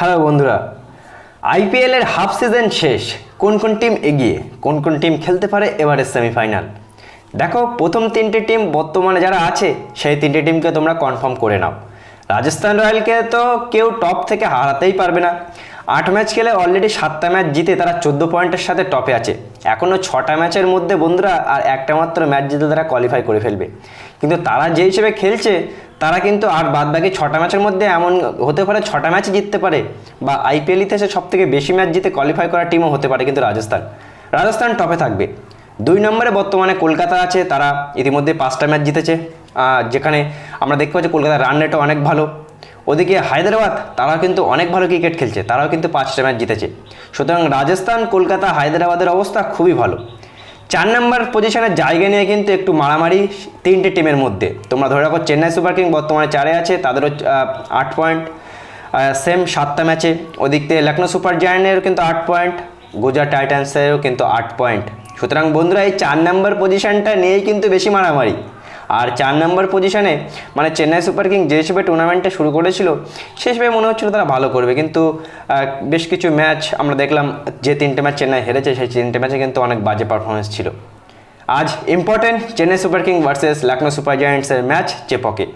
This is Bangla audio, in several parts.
হ্যালো বন্ধুরা আইপিএলের হাফ সিজন শেষ। কোন কোন টিম এগিয়ে, কোন কোন টিম খেলতে পারে এবারের সেমিফাইনাল? দেখো, প্রথম তিনটে টিম বর্তমানে যারা আছে, সেই তিনটে টিমকে তোমরা কনফার্ম করে নাও। রাজস্থান রয়্যালকে তো কেউ টপ থেকে হারাতেই পারবে না। আট ম্যাচ খেলে অলরেডি সাতটা ম্যাচ জিতে তারা চোদ্দ পয়েন্টের সাথে টপে আছে। এখনও ছটা ম্যাচের মধ্যে বন্ধুরা আর একটা মাত্র ম্যাচ জিতে তারা কোয়ালিফাই করে ফেলবে। কিন্তু তারা যে হিসেবে খেলছে, তারা কিন্তু আর বাদ বাকি ছটা ম্যাচের মধ্যে এমন হতে পারে ছটা ম্যাচ জিততে পারে বা আইপিএল ইতিহাসে সব থেকে বেশি ম্যাচ জিতে কোয়ালিফাই করা টিমও হতে পারে কিন্তু রাজস্থান। রাজস্থান টপে থাকবে। দুই নম্বরে বর্তমানে কলকাতা আছে, তারা ইতিমধ্যে পাঁচটা ম্যাচ জিতেছে। যেখানে আমরা দেখতে পাচ্ছি কলকাতার রান রেটও অনেক ভালো। ওদিকে হায়দ্রাবাদ তারা কিন্তু অনেক ভালো ক্রিকেট খেলছে, তারাও কিন্তু পাঁচটা ম্যাচ জিতেছে। সুতরাং রাজস্থান, কলকাতা, হায়দ্রাবাদের অবস্থা খুবই ভালো। চার নম্বর পজিশনের জায়গা নিয়ে কিন্তু একটু মারামারি তিনটে টিমের মধ্যে। তোমরা ধরে রাখো, চেন্নাই সুপার কিং বর্তমানে চারে আছে, তাদেরও আট পয়েন্ট সেম সাতটা ম্যাচে ওদিক থেকে লখনৌ সুপার জায়ান্টের কিন্তু আট পয়েন্ট গুজরাট টাইটান্সেরও কিন্তু আট পয়েন্ট সুতরাং বন্ধুরা, এই চার নম্বর পজিশনটা নিয়েই কিন্তু বেশি মারামারি। আর চার নম্বর পজিশনে মানে চেন্নাই সুপার কিং যে হিসেবে টুর্নামেন্টটা শুরু করেছিল, সে হিসেবে মনে হচ্ছিল তারা ভালো করবে। কিন্তু বেশ কিছু ম্যাচ আমরা দেখলাম, যে তিনটে ম্যাচ চেন্নাই হেরেছে, সেই তিনটে ম্যাচে কিন্তু অনেক বাজে পারফরমেন্স ছিল। আজ important Chennai super king versus Lucknow super জায়ান্টসের match চেপকে।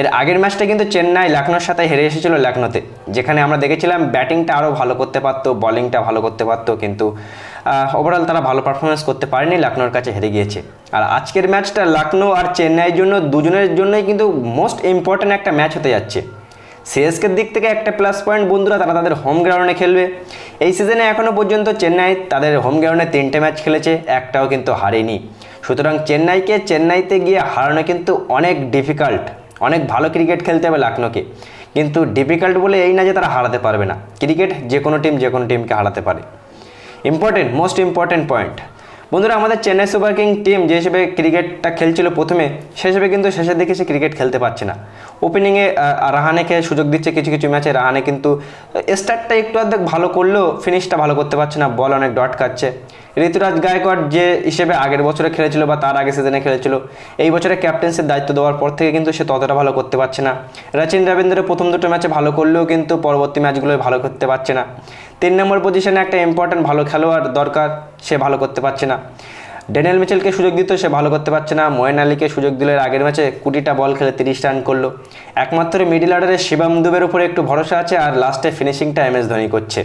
এর আগের ম্যাচটা কিন্তু চেন্নাই লখনৌর সাথে হেরে এসেছিল লখনৌতে যেখানে আমরা দেখেছিলাম ব্যাটিংটা আরও ভালো করতে পারতো, বলিংটা ভালো করতে পারতো, কিন্তু ওভারঅল তারা ভালো পারফরমেন্স করতে পারেনি লখনৌর কাছে হেরে গিয়েছে। আর আজকের ম্যাচটা লখনৌ আর চেন্নাইয়ের জন্য, দুজনের জন্যই কিন্তু মোস্ট ইম্পর্ট্যান্ট একটা ম্যাচ হতে যাচ্ছে। সিএসকের দিক থেকে একটা প্লাস পয়েন্ট বন্ধুরা, তারা তাদের হোম গ্রাউন্ডে খেলবে। এই সিজনে এখনও পর্যন্ত চেন্নাই তাদের হোম গ্রাউন্ডে তিনটে ম্যাচ খেলেছে, একটাও কিন্তু হারেনি। সুতরাং চেন্নাইকে, চেন্নাইতে গিয়ে হারানো কিন্তু অনেক ডিফিকাল্ট অনেক ভালো ক্রিকেট খেলতে হবে লাখনৌকে। কিন্তু ডিফিকাল্ট বলে এই না যে তারা হারাতে পারবে না। ক্রিকেট যে কোনো টিম যে কোনো টিমকে হারাতে পারে। ইম্পর্টেন্ট মোস্ট ইম্পর্টেন্ট পয়েন্ট বন্ধুরা, আমাদের চেন্নাই সুপার কিং টিম যে হিসেবে ক্রিকেটটা খেলছিল প্রথমে, সে হিসেবে কিন্তু শেষের দিকে সে ক্রিকেট খেলতে পারছে না। ওপেনিংয়ে রাহানেকে সুযোগ দিচ্ছে কিছু কিছু ম্যাচে রাহানে কিন্তু স্টার্টটা একটু অর্ধেক ভালো করলেও ফিনিশটা ভালো করতে পারছে না বল অনেক ডট খাচ্ছে। ঋতুরাজ গায়কোয়াড় যে হিসেবে আগের বছরে খেলেছিল বা তার আগে সিজনে খেলেছিল, এই বছরে ক্যাপ্টেন্সির দায়িত্ব দেওয়ার পর থেকে কিন্তু সে ততটা ভালো করতে পারছে না। রাচিন রবীন্দ্র প্রথম দুটো ম্যাচে ভালো করলেও কিন্তু পরবর্তী ম্যাচগুলোয় ভালো করতে পারছে না। তিন নম্বর পজিশনে একটা ইম্পর্ট্যান্ট ভালো খেলোয়াড় দরকার, সে ভালো করতে পারছে না। ড্যানিয়েল মিচেলকে সুযোগ দিত সে ভালো করতে পারছে না। ময়েন আলীকে সুযোগ দিলে আগের ম্যাচে কুড়িটা বল খেলে তিরিশ রান করল। একমাত্র মিডিল অর্ডারে শিবাম দুবের উপরে একটু ভরসা আছে আর লাস্টে ফিনিশিংটা এম এস ধোনি করছে।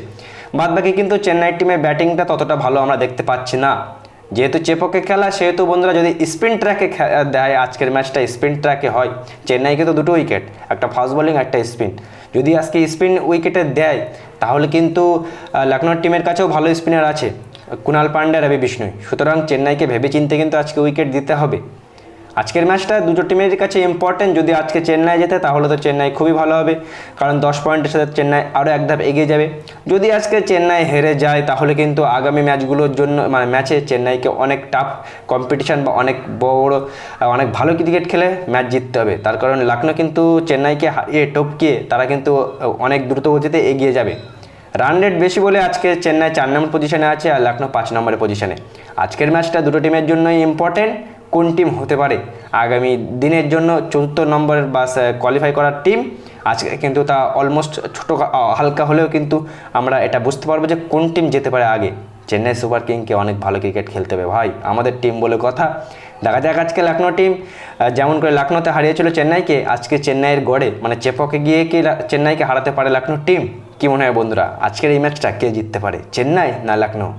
বাদবাকি কিন্তু চেন্নাই টিমে ব্যাটিংটা ততটা ভালো আমরা দেখতে পাচ্ছি না। যেহেতু চেপকে খেলা, সেহেতু বন্ধুরা যদি স্পিন ট্র্যাকে দেয়, আজকের ম্যাচটা স্পিন ট্র্যাকে হয়। চেন্নাইকে তো দুটো উইকেট, একটা ফাস্ট বোলিং, একটা স্পিন। যদি আজকে স্পিন উইকেটে দেয়, তাহলে কিন্তু লখনৌর টিমের কাছেও ভালো স্পিনার আছে কুণাল পান্ডে রবি বিষ্ণুই। সুতরাং চেন্নাইকে ভেবে চিনতে কিন্তু আজকে উইকেট দিতে হবে। আজকের ম্যাচটা দুটো টিমের কাছে ইম্পর্টেন্ট যদি আজকে চেন্নাই যেতে তাহলে তো চেন্নাই খুবই ভালো হবে। কারণ দশ পয়েন্টের সাথে চেন্নাই আরও এক ধাপ এগিয়ে যাবে। যদি আজকে চেন্নাই হেরে যায়, তাহলে কিন্তু আগামী ম্যাচগুলোর জন্য মানে ম্যাচে চেন্নাইকে অনেক টাফ কম্পিটিশান বা অনেক বড়, অনেক ভালো ক্রিকেট খেলে ম্যাচ জিততে হবে। তার কারণ লখনৌ কিন্তু চেন্নাইকে হারিয়ে টপকিয়ে তারা কিন্তু অনেক দ্রুত গতিতে এগিয়ে যাবে। রান রেট বেশি বলে আজকে চেন্নাই চার নম্বর পজিশনে আছে আর লখনৌ পাঁচ নম্বরের পজিশনে আজকের ম্যাচটা দুটো টিমের জন্যই ইম্পর্টেন্ট কোন টিম হতে পারে? আগামী দিনের জন্য চতুর্থ নম্বরের বা কোয়ালিফাই করার টিম আজকে কিন্তু তা অলমোস্ট ছোটো হালকা হলেও কিন্তু আমরা এটা বুঝতে পারব যে কোন টিম যেতে পারে আগে। চেন্নাই সুপার কিংকে অনেক ভালো ক্রিকেট খেলতে হবে। ভাই, আমাদের টিম বলে কথা। দেখা যাক আজকে লখনৌ টিম যেমন করে লখনৌতে হারিয়েছিল চেন্নাইকে, আজকে চেন্নাইয়ের গড়ে মানে চেপকে গিয়ে কি চেন্নাইকে হারাতে পারে লখনৌ টিম কি মনে হয় বন্ধুরা? আজকের এই ম্যাচটা কে জিততে পারে? চেন্নাই না লখনৌ